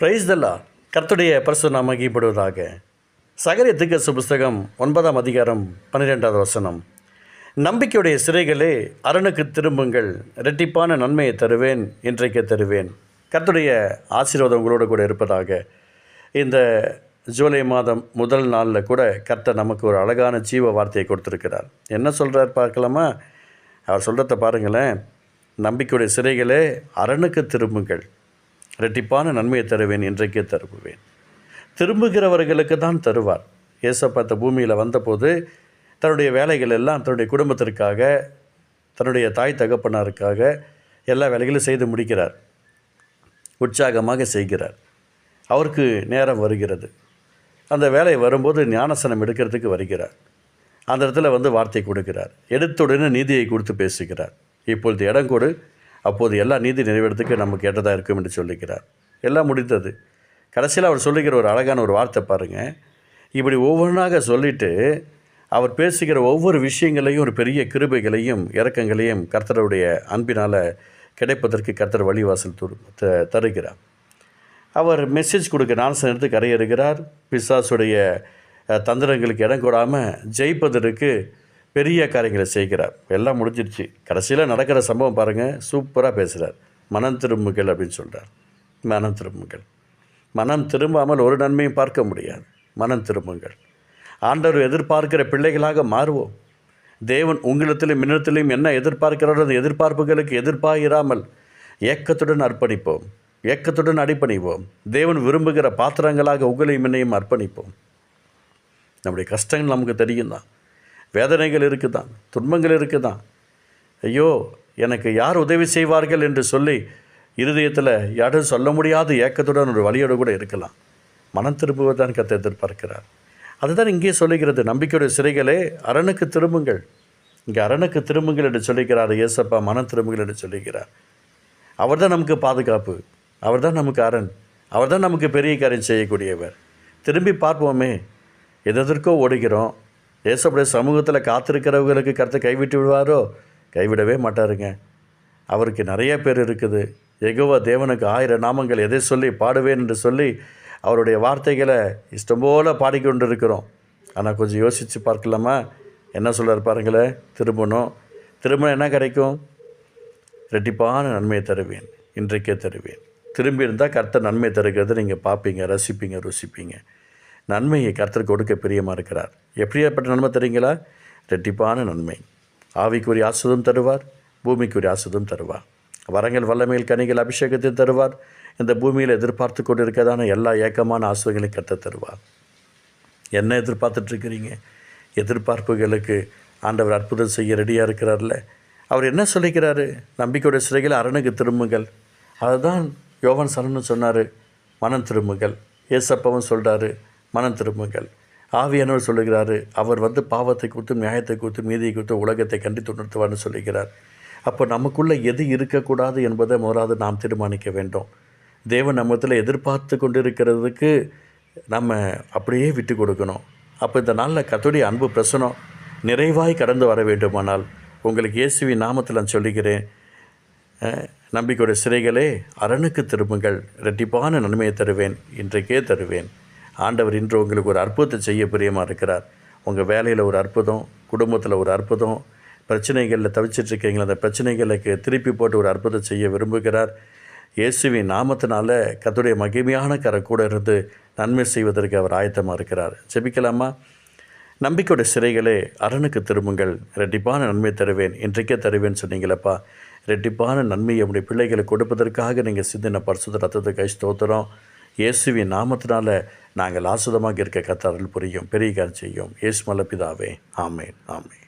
Price தல்லா கர்த்துடைய பரிசு நாம் மகிப்படுவதாக சகரிய திக்கசு புஸ்தகம் ஒன்பதாம் அதிகாரம் பன்னிரெண்டாவது வசனம். நம்பிக்கையுடைய சிறைகளே அரணுக்கு திரும்புங்கள். இரட்டிப்பான நன்மையை தருவேன் இன்றைக்கே தருவேன். கர்த்துடைய ஆசீர்வாதம் உங்களோடு கூட இருப்பதாக. இந்த ஜூலை மாதம் முதல் நாளில் கூட கர்த்தர் நமக்கு ஒரு அழகான ஜீவ வார்த்தையை கொடுத்துருக்கிறார். என்ன சொல்கிறார் பார்க்கலாமா? அவர் சொல்கிறத பாருங்களேன். நம்பிக்கையுடைய சிறைகளே அரணுக்கு திரும்புங்கள். இரட்டிப்பான நன்மையை தருவேன் இன்றைக்கே தருவேன் திரும்புகிறவர்களுக்கு தான் தருவார். ஏசப்பாத்த பூமியில் வந்தபோது தன்னுடைய வேலைகள் எல்லாம் தன்னுடைய குடும்பத்திற்காக தன்னுடைய தாய் தகப்பனாருக்காக எல்லா வேலைகளும் செய்து முடிக்கிறார். உற்சாகமாக செய்கிறார். அவருக்கு நேரம் வருகிறது. அந்த வேலை வரும்போது ஞானசனம் எடுக்கிறதுக்கு வருகிறார். அந்த இடத்துல வந்து வார்த்தை கொடுக்கிறார். எடுத்துடனே நீதியை கொடுத்து பேசுகிறார். இப்பொழுது இடம் கொடு. அப்போது எல்லா நீதி நிறைவேறதுக்கு நமக்கு கேட்டதாக இருக்கும் என்று சொல்லுகிறார். எல்லாம் முடிந்தது. கடைசியில் அவர் சொல்லுகிற ஒரு அழகான ஒரு வார்த்தை பாருங்கள் இப்படி ஒவ்வொன்றாக சொல்லிட்டு அவர் பேசுகிற ஒவ்வொரு விஷயங்களையும் ஒரு பெரிய கிருபைகளையும் இறக்கங்களையும் கர்த்தருடைய அன்பினால் கிடைப்பதற்கு கர்த்தர் வழிவாசல் த- தருகிறார். அவர் மெசேஜ் கொடுக்க நான்சன் எடுத்து கரையறுகிறார். பிசாசுடைய தந்திரங்களுக்கு இடம் கூடாமல் ஜெயிப்பதற்கு பெரிய காரியங்களை செய்கிறார். எல்லாம் முடிஞ்சிருச்சு. கடைசியில் நடக்கிற சம்பவம் பாருங்கள் சூப்பராக பேசுகிறார் மனம் திரும்புங்கள் அப்படின்னு சொல்கிறார் மனம் திரும்புங்கள். மனம் திரும்பாமல் ஒரு நன்மையும் பார்க்க முடியாது. மனம் திரும்புங்கள். ஆண்டவர் எதிர்பார்க்கிற பிள்ளைகளாக மாறுவோம். தேவன் உங்களிடத்திலும் இன்னத்திலையும் என்ன எதிர்பார்க்கிறாரோ அந்த எதிர்பார்ப்புகளுக்கு எதிர்பாராமல் ஏக்கத்துடன் அர்ப்பணிப்போம். ஏக்கத்துடன் அடிப்பணிவோம் தேவன் விரும்புகிற பாத்திரங்களாக உங்களையும் என்னையும் அர்ப்பணிப்போம். நம்முடைய கஷ்டங்கள் நமக்கு தெரியும் தான் வேதனைகள் இருக்குதான் துன்பங்கள் இருக்குதான். ஐயோ எனக்கு யார் உதவி செய்வார்கள் என்று சொல்லி இருதயத்தில் யாரும் சொல்ல முடியாத ஏக்கத்துடன் ஒரு வழியோடு கூட இருக்கலாம். மனம் திரும்புவதான் கத்தை எதிர்பார்க்கிறார். அதுதான் இங்கே சொல்லுகிறது நம்பிக்கையுடைய சிறைகளே அரணுக்கு திரும்புங்கள். இங்கே அரணுக்கு திரும்புங்கள் என்று சொல்லுகிறார் இயேசப்பா மனம் திரும்புங்கள் என்று சொல்லுகிறார். அவர்தான் நமக்கு பாதுகாப்பு அவர் தான் நமக்கு அரண் அவர்தான் நமக்கு பெரிய காரியம் செய்யக்கூடியவர். திரும்பி பார்ப்போமே எதற்கோ ஓடுகிறோம் ஏசப்படைய சமூகத்தில் காத்திருக்கிறவங்களுக்கு கருத்தை கைவிட்டு விடுவாரோ? கைவிடவே மாட்டாருங்க. அவருக்கு நிறைய பேர் இருக்குது. எகோவா தேவனுக்கு ஆயிரம் நாமங்கள் எதை சொல்லி பாடுவேன் என்று சொல்லி அவருடைய வார்த்தைகளை இஷ்டம் போல பாடிக்கொண்டு இருக்கிறோம் ஆனால் கொஞ்சம் யோசித்து பார்க்கலாமா? என்ன சொல்கிறார் பாருங்களேன் திரும்பணும். திரும்ப என்ன கிடைக்கும்? ரெட்டிப்பான நன்மையை தருவேன். இன்றைக்கே தருவேன். திரும்பி இருந்தால் கர்த்தர் நன்மை தருகிறது நீங்கள் பார்ப்பீங்க ரசிப்பீங்க ருசிப்பீங்க. நன்மையை கர்த்தர் கொடுக்க பிரியமாக இருக்கிறார். எப்படியாப்பட்ட நன்மை தரீங்களா ரெட்டிப்பான நன்மை. ஆவிக்குரிய ஆசுதம் தருவார் பூமிக்குரிய ஆசுதம் தருவார். வரங்கள் வல்லமையில் கனிகள் அபிஷேகத்தையும் தருவார். இந்த பூமியில் எதிர்பார்த்து கொண்டு இருக்கிறதான எல்லா ஏக்கமான ஆசுதங்களையும் கர்த்தர் தருவார். என்ன எதிர்பார்த்துட்ருக்கிறீங்க எதிர்பார்ப்புகளுக்கு ஆண்டவர் அற்புதம் செய்ய ரெடியாக இருக்கிறார்ல. அவர் என்ன சொல்லிக்கிறாரு? நம்பிக்கையுடைய சிறைகள் அரணுக்கு திரும்புங்கள். அதுதான் யோவன் சரணன் சொன்னார் மனம் திரும்புங்கள். ஏசப்பாவும் சொல்கிறாரு மனம் திரும்புங்கள். ஆவியானவர் சொல்லுகிறாரு அவர் வந்து பாவத்தை குறித்தும் நியாயத்தை குறித்தும் நீதியை குறித்தும் உலகத்தை கண்டித்து உணர்த்துவார்னு சொல்லுகிறார். அப்போ நமக்குள்ளே எது இருக்கக்கூடாது என்பதை முதலாவது நாம் தீர்மானிக்க வேண்டும். தேவன் நம்மத்தில் எதிர்பார்த்து கொண்டிருக்கிறதுக்கு நம்ம அப்படியே விட்டு கொடுக்கணும். அப்போ இந்த நாளில் கத்துடைய அன்பு பிரசனம் நிறைவாய் கடந்து வர வேண்டுமானால் உங்களுக்கு இயேசுவி நாமத்தில் நான் சொல்லுகிறேன் நம்பிக்கையுடைய சிறைகளே அரணுக்கு திரும்புங்கள். இரட்டிப்பான நன்மையை தருவேன். இன்றைக்கே தருவேன். ஆண்டவர் இன்று உங்களுக்கு ஒரு அற்புதத்தை செய்ய பிரியமாக இருக்கிறார். உங்கள் வேலையில் ஒரு அற்புதம் குடும்பத்தில் ஒரு அற்புதம் பிரச்சனைகளில் தவிச்சிட்டு இருக்கீங்களா? அந்த பிரச்சனைகளுக்கு திருப்பி போட்டு ஒரு அற்புதம் செய்ய விரும்புகிறார். இயேசுவின் நாமத்தினால கத்துடைய மகிமையான கரை கூட இருந்து நன்மை செய்வதற்கு அவர் ஆயத்தமாக இருக்கிறார். ஜெபிக்கலாமா? நம்பிக்கையுடைய சிறைகளே அரணுக்கு திரும்புங்கள். ரெட்டிப்பான நன்மை தருவேன். இன்றைக்கே தருவேன் சொன்னீங்களப்பா. ரெட்டிப்பான நன்மையை நம்முடைய பிள்ளைகளுக்கு கொடுப்பதற்காக நீங்கள் சிந்தின பரிசுத்த ரத்தத்தை கை ஸ்தோத்திரம். இயேசுவின் நாமத்தினால நாங்கள் ஆசுதமாக இருக்க கத்தாரல் புரியும் பெரிய காரியம் செய்யும். இயேசு மலப்பிதாவே ஆமேன் ஆமேன்.